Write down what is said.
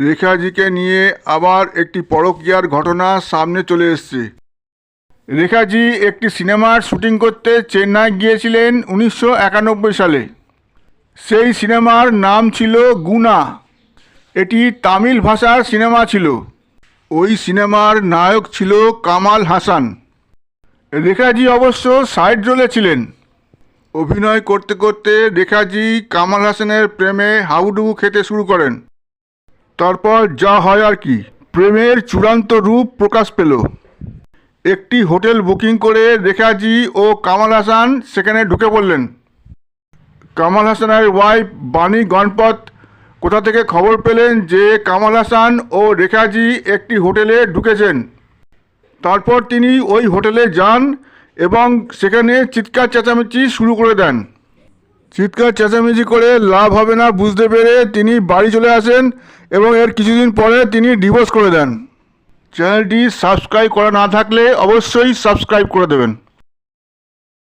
রেখাজিকে নিয়ে আবার একটি পরকীয়ার ঘটনা সামনে চলে এসছে। রেখাজি একটি সিনেমার শুটিং করতে চেন্নাই গিয়েছিলেন উনিশশো একানব্বই সালে। সেই সিনেমার নাম ছিল গুনা। এটি তামিল ভাষার সিনেমা ছিল। ওই সিনেমার নায়ক ছিল কামাল হাসান। রেখাজি অবশ্য সাইড রোলে ছিলেন। অভিনয় করতে করতে রেখাজি কামাল হাসানের প্রেমে হাউডুবু খেতে শুরু করেন। তারপর যা হয় আর কি। প্রেমের চূড়ান্ত রূপ প্রকাশ পেল। একটি হোটেল বুকিং করে রেখাজি ও কামাল হাসান সেখানে ঢুকে পড়লেন। কামাল হাসানের ওয়াইফ বাণী গণপত কোথা থেকে খবর পেলেন যে কামাল হাসান ও রেখাজি একটি হোটেলে ঢুকেছেন। তারপর তিনি ওই হোটেলে যান এবং সেখানে চিৎকার চেঁচামেচি শুরু করে দেন। চিৎকার, চেঁচামেচি করে লাভ হবে না বুঝতে পেরে তিনি বাড়ি চলে আসেন এবং এর কিছুদিন পরে তিনি ডিভোর্স করে দেন। চ্যানেলটি সাবস্ক্রাইব করা না থাকলে অবশ্যই সাবস্ক্রাইব করে দেবেন।